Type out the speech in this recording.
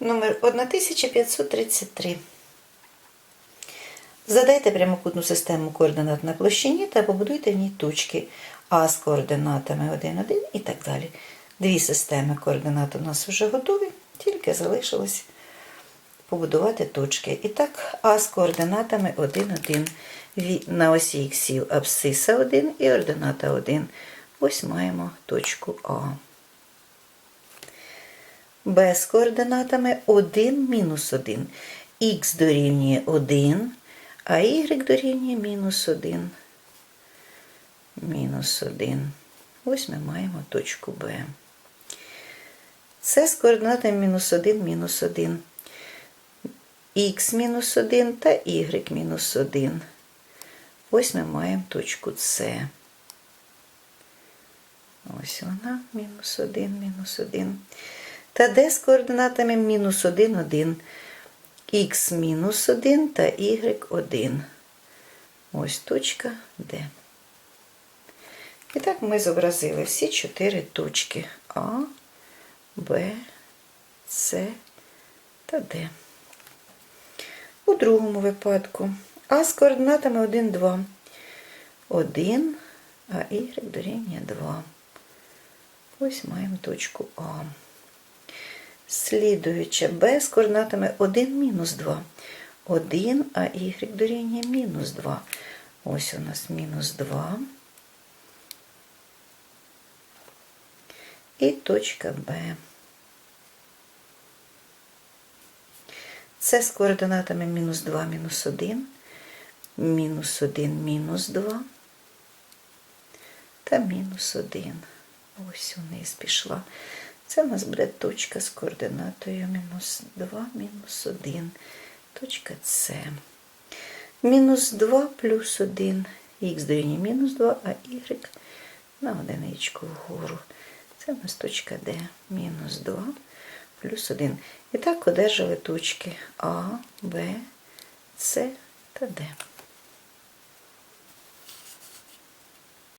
Номер 1533. Задайте прямокутну систему координат на площині та побудуйте в ній точки А з координатами 1, 1 і так далі. Дві системи координат у нас вже готові, тільки залишилось побудувати точки. І так, А з координатами 1, 1. На осі іксів абсциса 1 і ордината 1. Ось маємо точку А. Б з координатами 1 мінус 1. Х дорівнює 1, а y дорівнює мінус 1. Мінус 1. Ось ми маємо точку Б. С з координатами мінус 1, мінус 1. Х мінус 1 та y мінус 1. Ось ми маємо точку С. Ось вона, мінус 1, мінус 1. Та d з координатами мінус 1, 1, х мінус 1 та y 1. Ось точка D. І так ми зобразили всі чотири точки А, Б, С та Д. У другому випадку А з координатами 1, 2. 1, а y дорівнює 2. Ось маємо точку А. Слідуюче b з координатами 1 мінус 2. 1, а y дорівнює мінус 2. Ось у нас мінус 2. І точка Б. Це з координатами мінус 2, мінус 1, мінус 1, мінус 2 та мінус 1. Ось вниз пішла. Це у нас буде точка з координатою мінус 2, мінус 1. Точка С. Мінус 2 плюс 1. Х дорівнює мінус 2, а y на одиничку вгору. Це у нас точка Д. Мінус 2 плюс 1. І так одержали точки А, Б, С та Д.